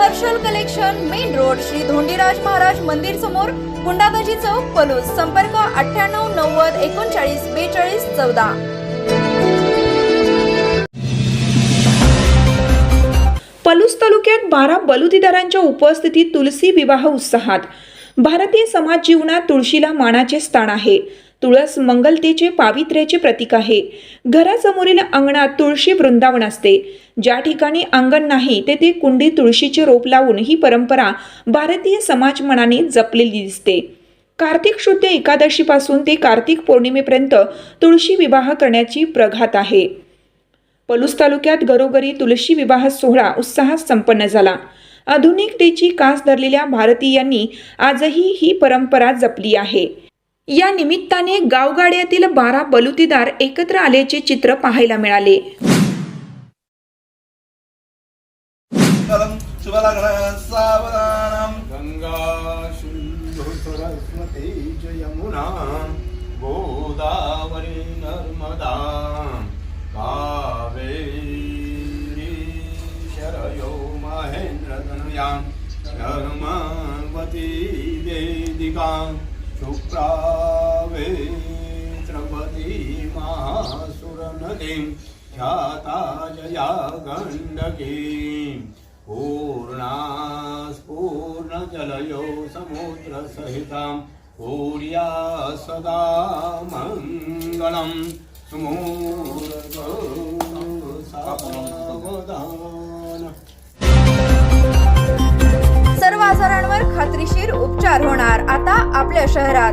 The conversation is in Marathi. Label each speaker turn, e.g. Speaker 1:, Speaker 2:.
Speaker 1: Harshal collection main road Shri Dhondiraj Maharaj मंदिर समोर गुंडागजी चौक पलूस. संपर्क अठ्ठ्याण्णव नव्वद एकोणचाळीस बेचाळीस चौदा.
Speaker 2: पलूस तालुक्यात बारा बलुतीदारांच्या उपस्थितीत तुलसी विवाह उत्साहात. भारतीय समाज जीवनात तुळशीला मानाचे स्थान आहे. तुळस मंगलतेचे पावित्र्याचे प्रतीक आहे. घरासमोरील अंगणात तुळशी वृंदावन असते. ज्या ठिकाणी अंगण नाही तेथे कुंडी तुळशीचे रोप लावून ही परंपरा भारतीय समाज मनाने जपलेली दिसते. कार्तिक शुद्ध एकादशीपासून ते कार्तिक पौर्णिमेपर्यंत तुळशी विवाह करण्याची प्रघात आहे. पलूस तालुक्यात घरोघरी तुळशी विवाह सोहळा उत्साहात संपन्न झाला. आधुनिकतेची कास धरलेल्या भारतीयांनी आजही ही परंपरा जपली आहे. या निमित्ताने गावगाड्यातील बारा बलुतेदार एकत्र आल्याचे चित्र पाहायला मिळाले.
Speaker 3: गोदावरी नर्मदा. कावेरी शरयो महेन्द्रतनयां धर्मवती वेदिकां. शुक्रावे ख्याता जया गण्डकीम् पूर्णा समुद्रसहितां पूर्या सदा मङ्गलं
Speaker 1: सर्व आजारांवर खात्रीशीर उपचार होणार. आता आपल्या शहरात